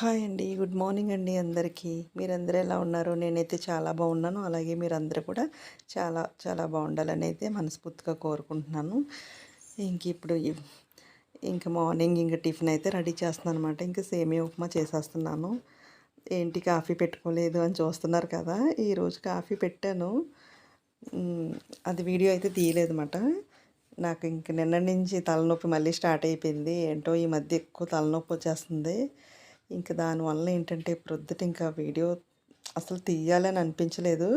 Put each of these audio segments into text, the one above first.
Hi అండి. Good morning అండి అందరికీ. మీరందరూ ఎలా ఉన్నారు? నేనైతే చాలా బాగున్నాను. అలాగే మీరందరూ కూడా చాలా చాలా బాగుండాలని అయితే మనస్ఫూర్తిగా కోరుకుంటున్నాను. ఇంక ఇప్పుడు ఇంకా ఇంక మార్నింగ్ ఇంక టిఫిన్ అయితే రెడీ చేస్తున్నాను అనమాట ఇంకా సేమియా ఉప్మా చేసేస్తున్నాను. ఏంటి కాఫీ పెట్టుకోలేదు అని చూస్తున్నారు కదా. ఈరోజు కాఫీ పెట్టాను. అది వీడియో అయితే తీయలేదన్నమాట. నాకు ఇంక నిన్న నుంచి తలనొప్పి మళ్ళీ స్టార్ట్ అయిపోయింది. ఏంటో ఈ మధ్య ఎక్కువ తలనొప్పి వచ్చేస్తుంది. ఇంకా దానివల్ల ఏంటంటే ప్రొద్దుట ఇంకా వీడియో అసలు తీయాలని అనిపించలేదు.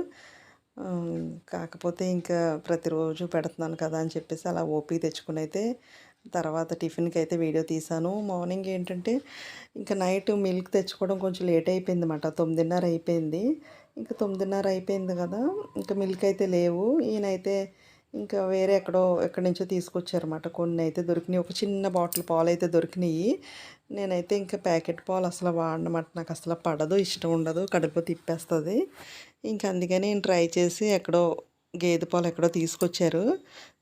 కాకపోతే ఇంకా ప్రతిరోజు పెడుతున్నాను కదా అని చెప్పేసి అలా ఓపీ తెచ్చుకుని అయితే తర్వాత టిఫిన్కి అయితే వీడియో తీసాను మార్నింగ్ ఏంటంటే ఇంకా నైట్ మిల్క్ తెచ్చుకోవడం కొంచెం లేట్ అయిపోయింది అనమాట తొమ్మిదిన్నర అయిపోయింది. ఇంకా తొమ్మిదిన్నర అయిపోయింది కదా ఇంకా మిల్క్ అయితే లేవు. ఈయనైతే ఇంకా వేరే ఎక్కడో ఎక్కడి నుంచో తీసుకొచ్చారన్నమాట. కొన్ని అయితే దొరికినాయి. ఒక చిన్న బాటిల్ పాలు అయితే దొరికినాయి. నేనైతే ఇంకా ప్యాకెట్ పాలు అసలు వాడనమాట. నాకు అసలు పడదు ఇష్టం ఉండదు. కడుపు తిప్పేస్తుంది. ఇంకా అందుకని నేను ట్రై చేసి ఎక్కడో గేదె పాలు ఎక్కడో తీసుకొచ్చారు.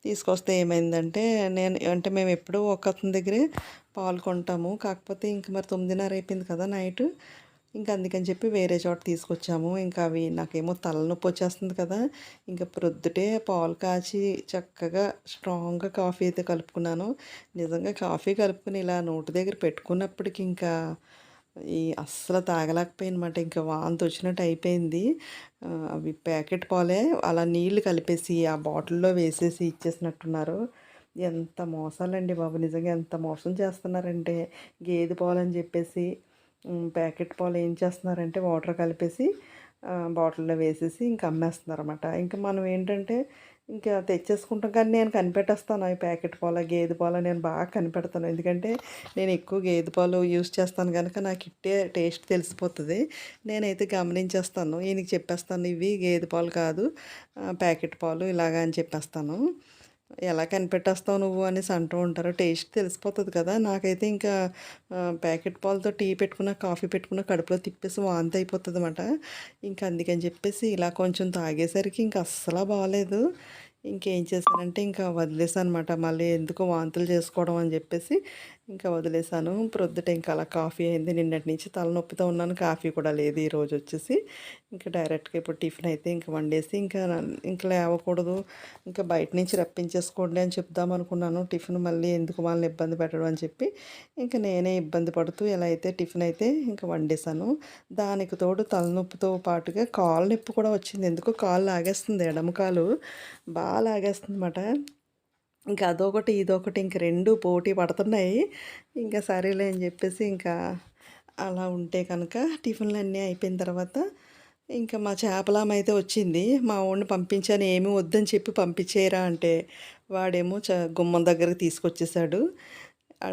తీసుకొస్తే ఏమైందంటే నేను అంటే మేము ఎప్పుడూ ఒక అతని దగ్గరే పాలు కొంటాము. కాకపోతే ఇంక మరి తొమ్మిదిన్నర అయిపోయింది కదా నైట్. ఇంకా అందుకని చెప్పి వేరే చోట తీసుకొచ్చాము. ఇంకా అవి నాకేమో తలనొప్పి వచ్చేస్తుంది కదా. ఇంకా ప్రొద్దుటే పాలు కాచి చక్కగా స్ట్రాంగ్గా కాఫీ అయితే కలుపుకున్నాను. నిజంగా కాఫీ కలుపుకుని ఇలా నోటి దగ్గర పెట్టుకున్నప్పటికి ఇంకా ఈ అస్సలు తాగలేకపోయినమాట. ఇంకా వాంతి వచ్చినట్టు అయిపోయింది. అవి ప్యాకెట్ పాలే అలా నీళ్ళు కలిపేసి ఆ బాటిల్లో వేసేసి ఇచ్చేసినట్టున్నారు. ఎంత మోసాలండి బాబు. నిజంగా ఎంత మోసం చేస్తున్నారంటే గేదె పాలు అని చెప్పేసి ప్యాకెట్ పాలు ఏం చేస్తున్నారంటే వాటర్ కలిపేసి బాటిల్లో వేసేసి ఇంకా అమ్మేస్తున్నారు అనమాట ఇంకా మనం ఏంటంటే ఇంకా తెచ్చేసుకుంటాం. కానీ నేను కనిపెట్టేస్తాను ఈ ప్యాకెట్ పాల గేదె పాల నేను బాగా కనిపెడతాను. ఎందుకంటే నేను ఎక్కువ గేదె పాలు యూజ్ చేస్తాను కనుక నాకు ఇట్టే టేస్ట్ తెలిసిపోతుంది. నేనైతే గమనించేస్తాను. ఈయనకి చెప్పేస్తాను ఇవి గేదె పాలు కాదు ప్యాకెట్ పాలు ఇలాగా అని చెప్పేస్తాను. ఎలా కనిపెట్టేస్తావు నువ్వు అనేసి అంటూ ఉంటారు. టేస్ట్ తెలిసిపోతుంది కదా. నాకైతే ఇంకా ప్యాకెట్ పాలతో టీ పెట్టుకున్న కాఫీ పెట్టుకున్న కడుపులో తిప్పేసి వాంతి అయిపోతుంది అనమాట ఇంకా అందుకని చెప్పేసి ఇలా కొంచెం తాగేసరికి ఇంకా అస్సలు బాగాలేదు ఇంకేం చేశానంటే ఇంకా వదిలేసాను అనమాట మళ్ళీ ఎందుకు వాంతులు చేసుకోవడం అని చెప్పేసి ఇంకా వదిలేసాను. ప్రొద్దుట ఇంకా అలా కాఫీ అయింది. నిన్నటి నుంచి తలనొప్పితో ఉన్నాను. కాఫీ కూడా లేదు ఈరోజు వచ్చేసి. ఇంకా డైరెక్ట్గా ఇప్పుడు టిఫిన్ అయితే ఇంకా వండేసి ఇంకా ఇంకా లేవకూడదు. ఇంకా బయట నుంచి రప్పించేసుకోండి అని చెప్దాం అనుకున్నాను. టిఫిన్ మళ్ళీ ఎందుకు వాళ్ళని ఇబ్బంది పెట్టడం అని చెప్పి. ఇంకా నేనే ఇబ్బంది పడుతూ ఎలా అయితే టిఫిన్ అయితే ఇంకా వండేసాను. దానికి తోడు తలనొప్పితో పాటుగా కాలు నొప్పి కూడా వచ్చింది. ఎందుకు కాలు లాగేస్తుంది ఎడమ కాలు. బాగా లాగేస్తుంది అన్నమాట ఇంకా అదొకటి ఇదొకటి ఇంక రెండు పోటీ పడుతున్నాయి. ఇంకా సరేలే అని చెప్పేసి ఇంకా అలా ఉంటే కనుక టిఫిన్లు అన్నీ అయిపోయిన తర్వాత ఇంకా మా చేపలామ అయితే వచ్చింది. మా వాడిని పంపించాను ఏమీ వద్దని చెప్పి పంపించేయరా అంటే వాడేమో చ గుమ్మం దగ్గరికి తీసుకొచ్చేసాడు.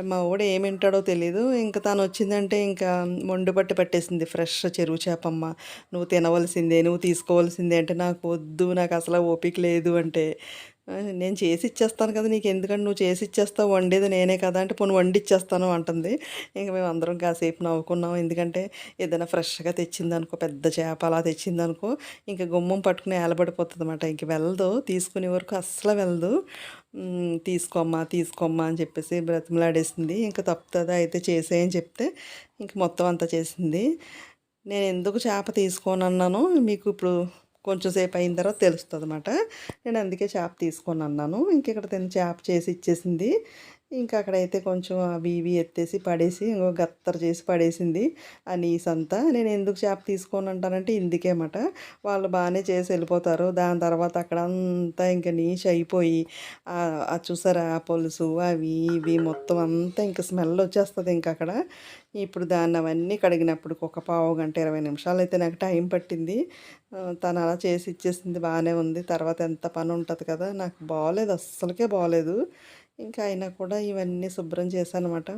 మా వాడు ఏమింటాడో వింటాడో తెలీదు. ఇంకా తను వచ్చిందంటే ఇంకా మొండు పట్టి పట్టేసింది. ఫ్రెష్ చెరువు చేపమ్మ. నువ్వు తినవలసిందే నువ్వు తీసుకోవాల్సిందే అంటే నాకు వద్దు నాకు అసలు ఓపిక లేదు అంటే నేను చేసి ఇచ్చేస్తాను కదా నీకు ఎందుకంటే నువ్వు చేసి ఇచ్చేస్తావు వండేది నేనే కదా అంటే పోను వండి ఇచ్చేస్తాను అంటుంది. ఇంకా మేము అందరం కాసేపు నవ్వుకున్నాం. ఎందుకంటే ఏదైనా ఫ్రెష్గా తెచ్చిందనుకో పెద్ద చేప అలా తెచ్చిందనుకో ఇంకా గుమ్మం పట్టుకుని ఏలబడిపోతుంది అనమాట ఇంక వెళ్ళదు తీసుకునే వరకు అస్సలు వెళ్ళదు తీసుకోమ్మా తీసుకోమ్మా అని చెప్పేసి బ్రతిమలాడేసింది. ఇంకా తప్పుతుంది అయితే చేసేయని చెప్తే ఇంక మొత్తం అంతా చేసింది. నేను ఎందుకు చేప తీసుకోనన్నాను మీకు ఇప్పుడు కొంచెం సేపు అయిన తర్వాత తెలుస్తుంది అనమాట నేను అందుకే చేప తీసుకొని అన్నాను. ఇంక ఇక్కడ తిని చేప చేసి ఇచ్చేసింది. ఇంకా అక్కడైతే కొంచెం అవి ఇవి ఎత్తేసి పడేసి ఇంకో గత్తర చేసి పడేసింది. ఆ నీస్ అంతా నేను ఎందుకు చేప తీసుకొని అంటానంటే ఇందుకేమట. వాళ్ళు బాగానే చేసి వెళ్ళిపోతారు. దాని తర్వాత అక్కడ అంతా ఇంకా నీష్ అయిపోయి అది చూసారా పొలుసు పులుసు అవి ఇవి మొత్తం అంతా ఇంకా స్మెల్ వచ్చేస్తుంది ఇంకా అక్కడ. ఇప్పుడు దాన్ని అవన్నీ కడిగినప్పుడు ఒక పావు గంట ఇరవై నిమిషాలు అయితే నాకు టైం పట్టింది. తను అలా చేసి ఇచ్చేసింది బాగానే ఉంది. తర్వాత ఎంత పని ఉంటుంది కదా నాకు బాగోలేదు అస్సలకే బాగోలేదు. ఇంకా అయినా కూడా ఇవన్నీ శుభ్రం చేశానమాట.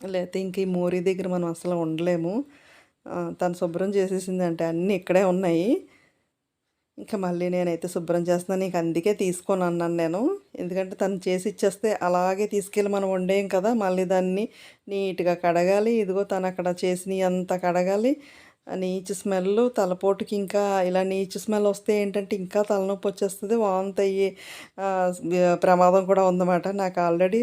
లేకపోతే ఇంక ఈ మోరీ దగ్గర మనం అసలు ఉండలేము. తను శుభ్రం చేసేసింది అంటే అన్నీ ఇక్కడే ఉన్నాయి. ఇంకా మళ్ళీ నేనైతే శుభ్రం చేస్తున్నాను నీకు అందుకే తీసుకొని అన్నాను నేను. ఎందుకంటే తను చేసి ఇచ్చేస్తే అలాగే తీసుకెళ్ళి మనం వండేయం కదా. మళ్ళీ దాన్ని నీట్గా కడగాలి. ఇదిగో తను అక్కడ చేసినవి అంతా కడగాలి. నీచు స్మెల్ తలపోటుకి ఇంకా ఇలా నీచు స్మెల్ వస్తే ఏంటంటే ఇంకా తలనొప్పి వచ్చేస్తుంది. వాంతి అయ్యే ప్రమాదం కూడా ఉందన్నమాట. నాకు ఆల్రెడీ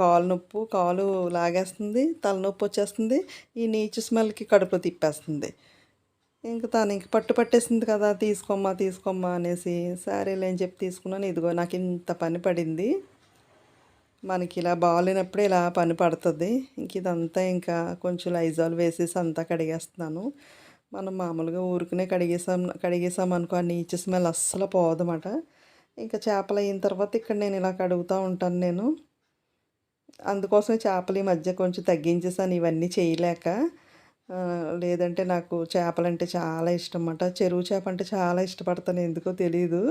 కాలు నొప్పు కాలు లాగేస్తుంది తలనొప్పి వచ్చేస్తుంది ఈ నీచు స్మెల్కి కడుపు తిప్పేస్తుంది. ఇంక తను ఇంక పట్టు పట్టేసింది కదా తీసుకోమ్మా తీసుకోమ్మా అనేసి సరేలే అని చెప్పి తీసుకున్నాను. ఇదిగో నాకు ఇంత పని పడింది. మనకి ఇలా బాగాలేనప్పుడే ఇలా పని పడుతుంది. ఇంక ఇదంతా ఇంకా కొంచెం లైజాల్ వేసేసి అంతా కడిగేస్తున్నాను. మనం మామూలుగా ఊరికనే కడిగేసాం కడిగేసాం అనుకో ఆ నీచు స్మెల్ అస్సలు పోదన్నమాట. ఇంకా చేపలు అయిన తర్వాత ఇక్కడ నేను ఇలా కడుగుతూ ఉంటాను నేను. అందుకోసం చేపలు ఈ మధ్య కొంచెం తగ్గించేసాను ఇవన్నీ చేయలేక. లేదంటే నాకు చేపలంటే చాలా ఇష్టం అన్నమాట. చెరువు చేప అంటే చాలా ఇష్టపడతాను ఎందుకో తెలియదు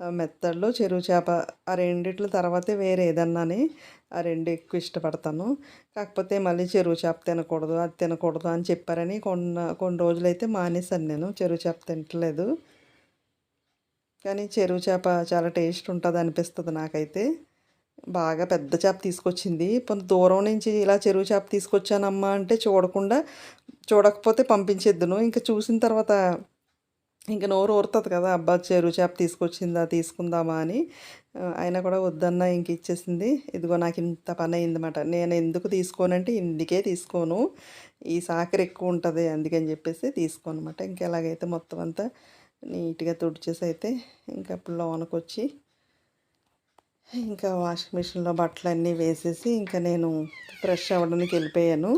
మెత్తడ్లో చెరువు చేప ఆ రెండిట్ల తర్వాతే వేరే ఏదన్నాని ఆ రెండు ఎక్కువ ఇష్టపడతాను. కాకపోతే మళ్ళీ చెరువు చేప తినకూడదు అది తినకూడదు అని చెప్పారని కొన్ని కొన్ని రోజులైతే మానేశాను నేను. చెరువు చేప తింటలేదు. కానీ చెరువు చేప చాలా టేస్ట్ ఉంటుంది అనిపిస్తుంది నాకైతే. బాగా పెద్ద చేప తీసుకొచ్చింది. కొంత దూరం నుంచి ఇలా చెరువు చేప తీసుకొచ్చానమ్మా అంటే చూడకుండా చూడకపోతే పంపించేద్దును. ఇంకా చూసిన తర్వాత ఇంకా నోరు ఊరుతుంది కదా అబ్బా చెరువు చేప తీసుకొచ్చిందా తీసుకుందామా అని. అయినా కూడా వద్దన్నా ఇంక ఇచ్చేసింది. ఇదిగో నాకు ఇంత పని అయిందన్నమాట నేను ఎందుకు తీసుకోనంటే ఇందుకే తీసుకోను. ఈ సాకర ఎక్కువ ఉంటుంది అందుకని చెప్పేసి తీసుకోను అనమాట ఇంకా ఎలాగైతే మొత్తం అంతా నీట్గా తుడిచేసి అయితే ఇంకా అప్పుడు లోనకి ఇంకా వాషింగ్ మిషన్లో బట్టలన్నీ వేసేసి ఇంకా నేను ఫ్రెష్ అవ్వడానికి వెళ్ళిపోయాను.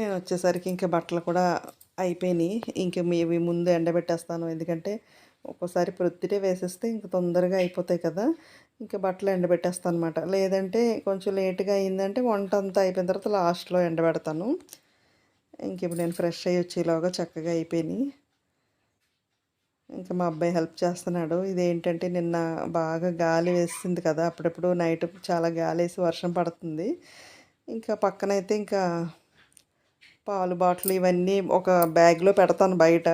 నేను వచ్చేసరికి ఇంకా బట్టలు కూడా అయిపోయినాయి. ఇంక ఇవి ముందు ఎండబెట్టేస్తాను. ఎందుకంటే ఒక్కోసారి ప్రొద్దుటే వేసేస్తే ఇంక తొందరగా అయిపోతాయి కదా. ఇంకా బట్టలు ఎండబెట్టేస్తాను అనమాట లేదంటే కొంచెం లేట్గా అయిందంటే వంట అంతా అయిపోయిన తర్వాత లాస్ట్లో ఎండబెడతాను. ఇంక ఇప్పుడు నేను ఫ్రెష్ అయ్యి వచ్చేలాగా చక్కగా అయిపోయినాయి. ఇంకా మా అబ్బాయి హెల్ప్ చేస్తున్నాడు. ఇదేంటంటే నిన్న బాగా గాలి వేసింది కదా. అప్పుడప్పుడు నైట్ చాలా గాలి వేసి వర్షం పడుతుంది. ఇంకా పక్కనైతే ఇంకా పాలు బాటిల్ ఇవన్నీ ఒక బ్యాగ్లో పెడతాను బయట.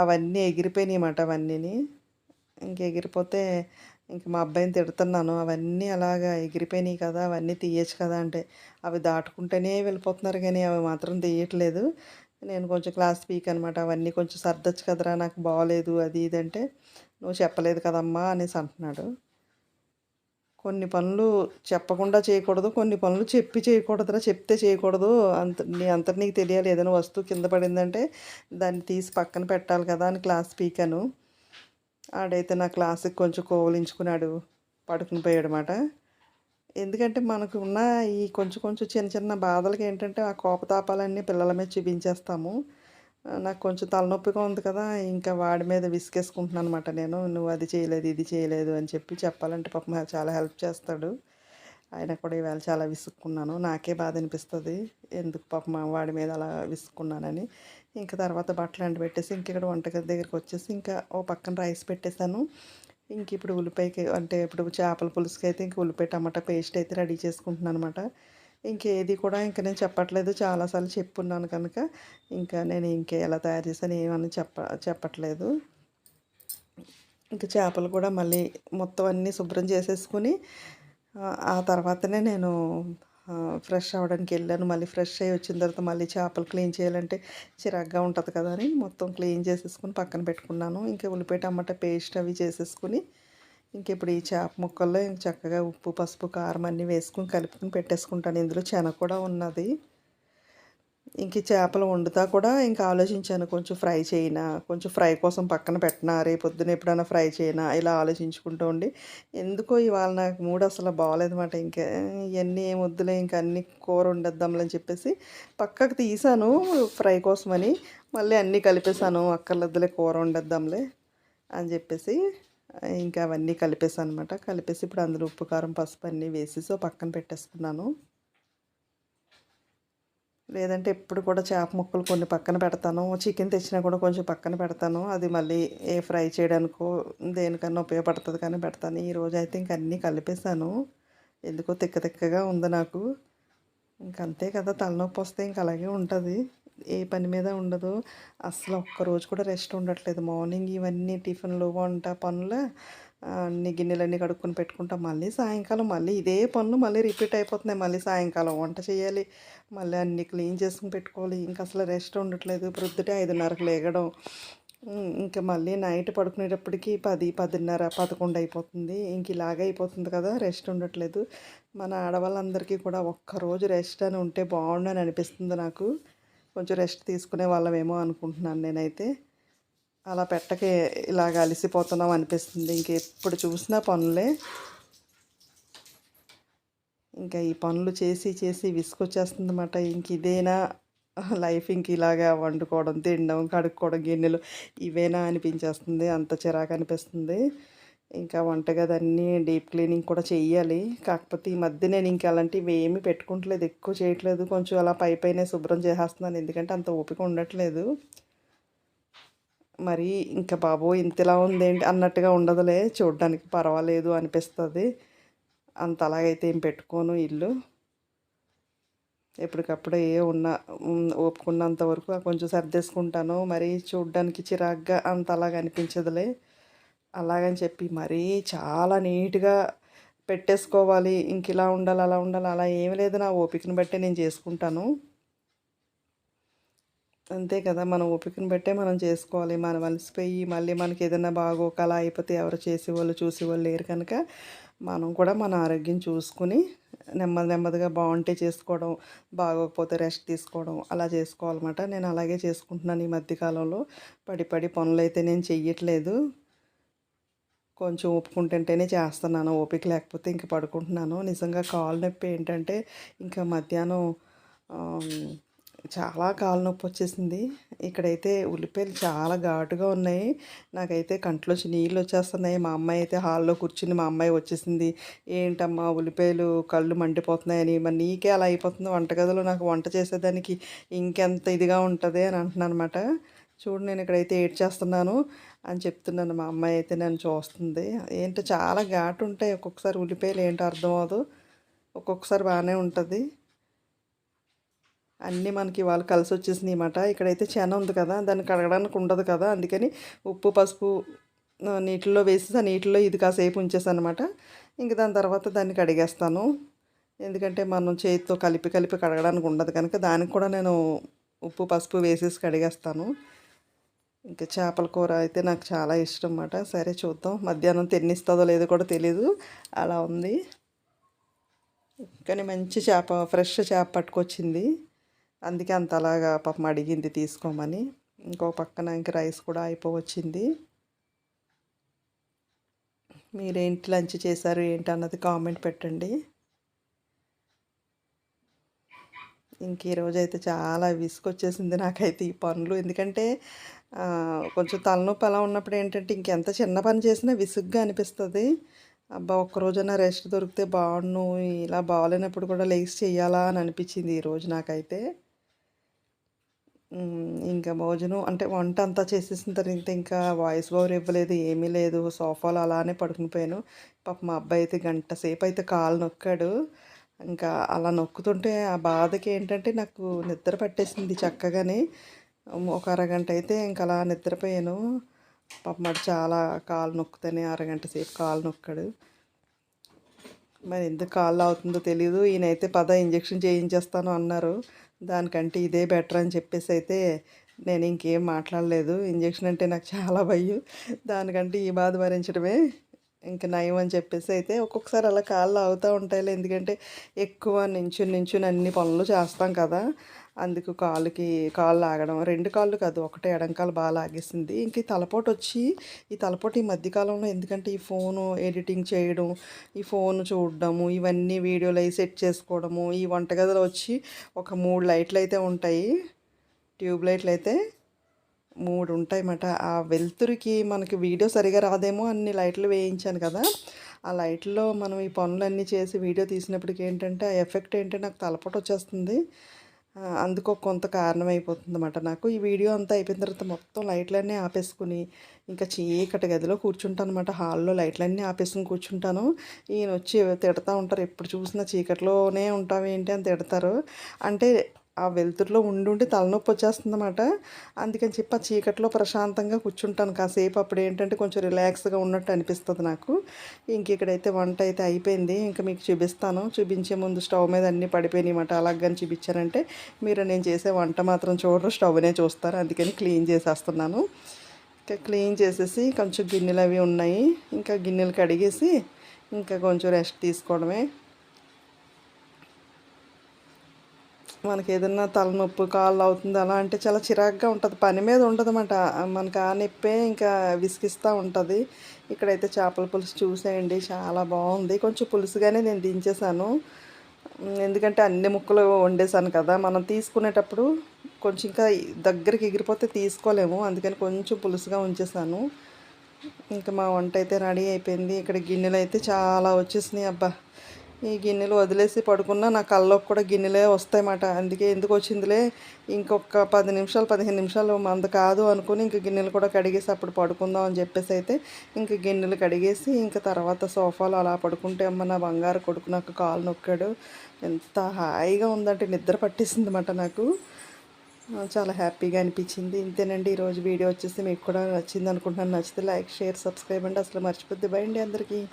అవన్నీ ఎగిరిపోయినాయి అన్నమాట అవన్నీని. ఇంక ఎగిరిపోతే ఇంక మా అబ్బాయిని తిడుతున్నాను. అవన్నీ అలాగా ఎగిరిపోయినాయి కదా అవన్నీ తీయచ్చు కదా అంటే అవి దాటుకుంటేనే వెళ్ళిపోతున్నారు కానీ అవి మాత్రం తీయట్లేదు. నేను కొంచెం క్లాస్ పీక్ అనమాట అవన్నీ కొంచెం సర్దచ్చు కదరా నాకు బాగోలేదు అది ఇది అంటే నువ్వు చెప్పలేదు కదమ్మా అనేసి అంటున్నాడు. కొన్ని పనులు చెప్పకుండా చేయకూడదు కొన్ని పనులు చెప్పి చేయకూడదురా చెప్తే చేయకూడదు. అంత నీ అంత నీకు తెలియాలి. ఏదైనా వస్తువు కింద పడిందంటే దాన్ని తీసి పక్కన పెట్టాలి కదా అని క్లాస్ పీకాను. ఆడైతే నా క్లాస్కి కొంచెం కోవలించుకున్నాడు పడుకుని పోయాడనమాట ఎందుకంటే మనకు ఉన్న ఈ కొంచెం కొంచెం చిన్న చిన్న బాధలకి ఏంటంటే ఆ కోపతాపాలన్నీ పిల్లల మీద చూపించేస్తాము. నాకు కొంచెం తలనొప్పిగా ఉంది కదా ఇంకా వాడి మీద విసిగేసుకుంటున్నాను అనమాట నేను. నువ్వు అది చేయలేదు ఇది చేయలేదు అని చెప్పి చెప్పాలంటే పాపం చాలా హెల్ప్ చేస్తాడు. ఆయన కూడా ఈవేళ చాలా విసుక్కున్నాను. నాకే బాధ అనిపిస్తుంది. ఎందుకు పాపం వాడి మీద అలా విసుక్కున్నానని. ఇంకా తర్వాత బట్టలు ఎండబెట్టేసి ఇంక ఇక్కడ వంటగది దగ్గరికి వచ్చేసి ఇంకా ఓ పక్కన రైస్ పెట్టేశాను. ఇంక ఇప్పుడు ఉల్లిపాయకి అంటే ఇప్పుడు చేపల పులుసుకి అయితే ఇంక ఉల్లిపాయ టమాటా పేస్ట్ అయితే రెడీ చేసుకుంటున్నాను అనమాట ఇంకేది కూడా ఇంకా నేను చెప్పట్లేదు. చాలాసార్లు చెప్పున్నాను కనుక ఇంకా నేను ఇంకా ఎలా తయారు చేశాను ఏమని చెప్ప చెప్పట్లేదు. ఇంకా చేపలు కూడా మళ్ళీ మొత్తం అన్నీ శుభ్రం చేసేసుకుని ఆ, తర్వాతనే నేను ఫ్రెష్ అవ్వడానికి వెళ్ళాను. మళ్ళీ ఫ్రెష్ అయ్యి వచ్చిన తర్వాత మళ్ళీ చేపలు క్లీన్ చేయాలంటే చిరాగ్గా ఉంటుంది కదా అని మొత్తం క్లీన్ చేసేసుకుని పక్కన పెట్టుకున్నాను. ఇంకా ఉల్లిపాయ టమాటా పేస్ట్ అవి చేసేసుకుని ఇంక ఇప్పుడు ఈ చేప ముక్కల్లో చక్కగా ఉప్పు పసుపు కారం అన్నీ వేసుకుని కలుపుకుని పెట్టేసుకుంటాను. ఇందులో చెనగ కూడా ఉన్నది. ఇంక చేపలు వండుతా కూడా ఇంకా ఆలోచించాను కొంచెం ఫ్రై చేయనా కొంచెం ఫ్రై కోసం పక్కన పెట్టినా రేపు పొద్దున ఎప్పుడైనా ఫ్రై చేయనా ఇలా ఆలోచించుకుంటూ ఉండి. ఎందుకో ఇవాళ నాకు మూడు అసలు బాగాలేదన్నమాట ఇంకా ఇవన్నీ ఏం వద్దులే ఇంకా అన్ని కూర వండేద్దాంలే అని చెప్పేసి పక్కకు తీసాను ఫ్రై కోసమని. మళ్ళీ అన్నీ కలిపేసాను అక్కర్లద్దులే కూర వండేద్దాంలే అని చెప్పేసి ఇంకా అవన్నీ కలిపేసాను అనమాట కలిపేసి ఇప్పుడు అందులో ఉప్పు కారం పసుపు అన్నీ వేసేసి పక్కన పెట్టేసుకున్నాను. లేదంటే ఎప్పుడు కూడా చేప ముక్కలు కొన్ని పక్కన పెడతాను. చికెన్ తెచ్చినా కూడా కొంచెం పక్కన పెడతాను. అది మళ్ళీ ఏ ఫ్రై చేయడానికో దేనికన్నా ఉపయోగపడుతుంది కానీ పెడతాను. ఈరోజు అయితే ఇంక అన్నీ కలిపేసాను. ఎందుకో తిక్క తిక్కగా ఉంది నాకు. ఇంక అంతే కదా తలనొప్పి వస్తే ఇంక అలాగే ఉంటుంది. ఏ పని మీద ఉండదు. అసలు ఒక్క రోజు కూడా రెస్ట్ ఉండట్లేదు. మార్నింగ్ ఇవన్నీ టిఫిన్లు వంట పనులు అన్ని గిన్నెలన్నీ కడుక్కొని పెట్టుకుంటాం మళ్ళీ సాయంకాలం మళ్ళీ ఇదే పనులు మళ్ళీ రిపీట్ అయిపోతున్నాయి. మళ్ళీ సాయంకాలం వంట చేయాలి. మళ్ళీ అన్ని క్లీన్ చేసుకుని పెట్టుకోవాలి. ఇంకా అసలు రెస్ట్ ఉండట్లేదు. ప్రొద్దుటే ఐదున్నరకు లేగడం. ఇంకా మళ్ళీ నైట్ పడుకునేటప్పటికి పది పదిన్నర పదకొండు అయిపోతుంది. ఇంక ఇలాగే అయిపోతుంది కదా రెస్ట్ ఉండట్లేదు. మన ఆడవాళ్ళందరికీ కూడా ఒక్కరోజు రెస్ట్ అని ఉంటే బాగుండని అనిపిస్తుంది నాకు. కొంచెం రెస్ట్ తీసుకునే వాళ్ళమేమో అనుకుంటున్నాను నేనైతే. అలా పెట్టకే ఇలాగ అలసిపోతున్నాం అనిపిస్తుంది. ఇంక ఎప్పుడు చూసినా పనులే. ఇంకా ఈ పనులు చేసి చేసి విసుకొచ్చేస్తుంది అన్నమాట ఇంక ఇదేనా లైఫ్ ఇంక ఇలాగా వండుకోవడం తినడం కడుక్కోవడం గిన్నెలు ఇవేనా అనిపించేస్తుంది. అంత చిరాకు అనిపిస్తుంది. ఇంకా వంటగది అన్నీ డీప్ క్లీనింగ్ కూడా చేయాలి కాకపోతే ఈ మధ్య నేను ఇంక అలాంటివి ఏమీ పెట్టుకుంటలేదు ఎక్కువ చేయట్లేదు. కొంచెం అలా పై పైన శుభ్రం చేసేస్తున్నాను. ఎందుకంటే అంత ఓపిక ఉండట్లేదు. మరి ఇంకా బాబో ఇంతలా ఉందేంటి అన్నట్టుగా ఉండదులే. చూడడానికి పర్వాలేదు అనిపిస్తుంది. అంత అలాగైతే ఏం పెట్టుకోను ఇల్లు. ఎప్పటికప్పుడు ఏ ఉన్నా ఉమ్, ఓపుకున్నంత వరకు కొంచెం సర్దేసుకుంటాను. మరి చూడ్డానికి చిరాగ్గా అంత అలాగ అనిపించదులే. అలాగని చెప్పి మరీ చాలా నీట్గా పెట్టేసుకోవాలి. ఇంక ఇలా ఉండాలి అలా ఉండాలి అలా ఏమి లేదు. నా ఓపికను బట్టే నేను చేసుకుంటాను. అంతే కదా మన ఓపికను బట్టే మనం చేసుకోవాలి. మనం అలసిపోయి మళ్ళీ మనకి ఏదైనా బాగోక అలా అయిపోతే ఎవరు చేసేవాళ్ళు చూసేవాళ్ళు లేరు కనుక మనం కూడా మన ఆరోగ్యం చూసుకుని నెమ్మది నెమ్మదిగా బాగుంటే చేసుకోవడం బాగోకపోతే రెస్ట్ తీసుకోవడం అలా చేసుకోవాలన్నమాట. నేను అలాగే చేసుకుంటున్నాను ఈ మధ్యకాలంలో పడి పడి పనులు అయితే నేను చెయ్యట్లేదు. కొంచెం ఒప్పుకుంటుంటేనే చేస్తున్నాను. ఓపిక లేకపోతే ఇంక పడుకుంటున్నాను. నిజంగా కాలు నొప్పి ఏంటంటే ఇంకా మధ్యాహ్నం చాలా కాలు నొప్పి వచ్చేసింది. ఇక్కడైతే ఉల్లిపాయలు చాలా ఘాటుగా ఉన్నాయి. నాకైతే కంట్లోంచి నీళ్ళు వచ్చేస్తున్నాయి. మా అమ్మాయి అయితే హాల్లో కూర్చుని మా అమ్మాయి వచ్చేసింది. ఏంటమ్మా ఉల్లిపాయలు కళ్ళు మండిపోతున్నాయని మరి నీకే అలా అయిపోతుంది. వంటగదిలో నాకు వంట చేసేదానికి ఇంకెంత ఇదిగా ఉంటుంది అని అంటున్నాను అనమాట చూడు నేను ఇక్కడైతే ఏడ్ చేస్తున్నాను అని చెప్తున్నాను. మా అమ్మాయి అయితే నన్ను చూస్తుంది. ఏంటో చాలా ఘాటు ఉంటాయి. ఒక్కొక్కసారి ఉల్లిపాయలు ఏంటో అర్థం అవ్వదు. ఒక్కొక్కసారి బాగానే ఉంటుంది. అన్నీ మనకి వాళ్ళు కలిసి వచ్చేసినాయి అన్నమాట. ఇక్కడైతే చెన ఉంది కదా దాన్ని కడగడానికి ఉండదు కదా. అందుకని ఉప్పు పసుపు నీటిలో వేసి ఆ నీటిలో ఇది కాసేపు ఉంచేసాను అనమాట ఇంక దాని తర్వాత దాన్ని కడిగేస్తాను. ఎందుకంటే మనం చేతితో కలిపి కలిపి కడగడానికి ఉండదు కనుక దానికి కూడా నేను ఉప్పు పసుపు వేసేసి కడిగేస్తాను. ఇంకా చేపల కూర అయితే నాకు చాలా ఇష్టం అన్నమాట. సరే చూద్దాం. మధ్యాహ్నం తిన్నిస్తుందో లేదో కూడా తెలీదు. అలా ఉంది. కానీ మంచి చేప ఫ్రెష్ చేప పట్టుకొచ్చింది. అందుకే అంత అలాగా పాపం అడిగింది తీసుకోమని. ఇంకో పక్కన ఇంక రైస్ కూడా అయిపోవచ్చింది. మీరేంటి లంచ్ చేశారు ఏంటి అన్నది కామెంట్ పెట్టండి. ఇంక ఈరోజు అయితే చాలా విసుగొచ్చేసింది నాకైతే ఈ పనులు. ఎందుకంటే కొంచెం తలనొప్పి అలా ఉన్నప్పుడు ఏంటంటే ఇంకెంత చిన్న పని చేసినా విసుగ్గా అనిపిస్తుంది. అబ్బా ఒక్కరోజైనా రెస్ట్ దొరికితే బాగుండు ఇలా బాగాలేనప్పుడు కూడా లేచి చేయాలా అని అనిపించింది ఈరోజు నాకైతే. ఇంకా భోజనం అంటే వంట అంతా చేసేసిన తర్వాత ఇంకా వాయిస్ ఓవర్ ఇవ్వలేదు ఏమీ లేదు. సోఫాలో అలానే పడుకుని పోయాను. పాప మా అబ్బాయి అయితే గంట సేపు అయితే కాలు నొక్కాడు. ఇంకా అలా నొక్కుతుంటే ఆ బాధకి ఏంటంటే నాకు నిద్ర పట్టేసింది చక్కగానే. ఒక అరగంట అయితే ఇంకా అలా నిద్రపోయాను. పాప మరి చాలా కాలు నొక్కుతానే అరగంట సేపు కాలు నొక్కాడు. మరి ఎందుకు కాళ్ళు అవుతుందో తెలియదు ఈయనైతే పద ఇంజెక్షన్ చేయించేస్తాను అన్నారు. దానికంటే ఇదే బెటర్ అని చెప్పేసి అయితే నేను ఇంకేం మాట్లాడలేదు. ఇంజక్షన్ అంటే నాకు చాలా భయం. దానికంటే ఈ బాధ భరించడమే ఇంకా నయం అని చెప్పేసి అయితే ఒక్కొక్కసారి అలా కాళ్ళు అవుతూ ఉంటాయిలే. ఎందుకంటే ఎక్కువ నించుని నించుని అన్ని పనులు చేస్తాం కదా. అందుకు కాలుకి కాళ్ళు లాగడం రెండు కాళ్ళు కాదు ఒకటే ఎడంకాలు బాగా లాగేసింది. ఇంక ఈ తలపోటు వచ్చి ఈ తలపోటు ఈ మధ్యకాలంలో ఎందుకంటే ఈ ఫోను ఎడిటింగ్ చేయడం ఈ ఫోన్ చూడడము ఇవన్నీ వీడియోలు అవి సెట్ చేసుకోవడము ఈ వంటగదిలో వచ్చి ఒక మూడు లైట్లు అయితే ఉంటాయి. ట్యూబ్ లైట్లు అయితే మూడు ఉంటాయన్నమాట ఆ వెలుతురికి మనకి వీడియో సరిగా రాదేమో అన్ని లైట్లు వేయించాను కదా. ఆ లైట్లో మనం ఈ పనులన్నీ చేసి వీడియో తీసినప్పటికి ఏంటంటే ఆ ఎఫెక్ట్ ఏంటంటే నాకు తలపట వచ్చేస్తుంది. అందుకు కొంత కారణం అయిపోతుంది నాకు. ఈ వీడియో అంతా అయిపోయిన తర్వాత మొత్తం లైట్లన్నీ ఆపేసుకుని ఇంకా చీకటి గదిలో కూర్చుంటాను అనమాట హాల్లో లైట్లన్నీ ఆపేసుకుని కూర్చుంటాను. ఈయన వచ్చి తిడతా ఉంటారు ఎప్పుడు చూసినా చీకటిలోనే ఉంటావు ఏంటి అని తిడతారు. అంటే ఆ వెలుతురులో ఉండి ఉండి తలనొప్పి వచ్చేస్తుంది అనమాట అందుకని చెప్పి ఆ చీకట్లో ప్రశాంతంగా కూర్చుంటాను కాసేపు. అప్పుడు ఏంటంటే కొంచెం రిలాక్స్గా ఉన్నట్టు అనిపిస్తుంది నాకు. ఇంక ఇక్కడైతే వంట అయితే అయిపోయింది. ఇంకా మీకు చూపిస్తాను. చూపించే ముందు స్టవ్ మీద అన్నీ పడిపోయినాయి అన్నమాట. అలాగని చూపించానంటే మీరు నేను చేసే వంట మాత్రం చూడరు. స్టవ్నే చూస్తారు. అందుకని క్లీన్ చేసేస్తున్నాను. ఇంకా క్లీన్ చేసేసి కొంచెం గిన్నెలు అవి ఉన్నాయి. ఇంకా గిన్నెలు కడిగేసి ఇంకా కొంచెం రెస్ట్ తీసుకోవడమే. మనకి ఏదన్నా తలనొప్పి కాళ్ళు అవుతుంది అలా అంటే చాలా చిరాగ్గా ఉంటుంది. పని మీద ఉండదు అన్నమాట మనకు ఆ నొప్పే ఇంకా విసిగిస్తూ ఉంటుంది. ఇక్కడైతే చేపల పులుసు చూసేయండి. చాలా బాగుంది. కొంచెం పులుసుగానే నేను దించేసాను ఎందుకంటే అన్ని ముక్కలు వండేసాను కదా. మనం తీసుకునేటప్పుడు కొంచెం ఇంకా దగ్గరికి ఎగిరిపోతే తీసుకోలేము. అందుకని కొంచెం పులుసుగా ఉంచేసాను ఇంకా మా వంట అయితే రెడీ అయిపోయింది. ఇక్కడ గిన్నెలు అయితే చాలా వచ్చేసినాయి. అబ్బా! ఈ గిన్నెలు వదిలేసి పడుకున్నా నా కళ్ళకు కూడా గిన్నెలే వస్తాయన్నమాట. అందుకే ఎందుకు వచ్చిందిలే? ఇంకొక పది నిమిషాలు పదిహేను నిమిషాలు మంద కాదు అనుకుని ఇంక గిన్నెలు కూడా కడిగేసి అప్పుడు పడుకుందాం అని చెప్పేసి అయితే ఇంక గిన్నెలు కడిగేసి ఇంకా తర్వాత సోఫాలో అలా పడుకుంటే అమ్మ నా బంగారు కొడుకు నాకు కాలు నొక్కాడు. ఎంత హాయిగా ఉందంటే నిద్ర పట్టేసింది అన్నమాట నాకు చాలా హ్యాపీగా అనిపించింది. ఇంతేనండి ఈరోజు వీడియో వచ్చేసి మీకు కూడా నచ్చింది అనుకుంటున్నాను. నచ్చితే లైక్ షేర్ సబ్స్క్రైబ్ అండి. అసలు మర్చిపోద్ది. బయండి అందరికీ.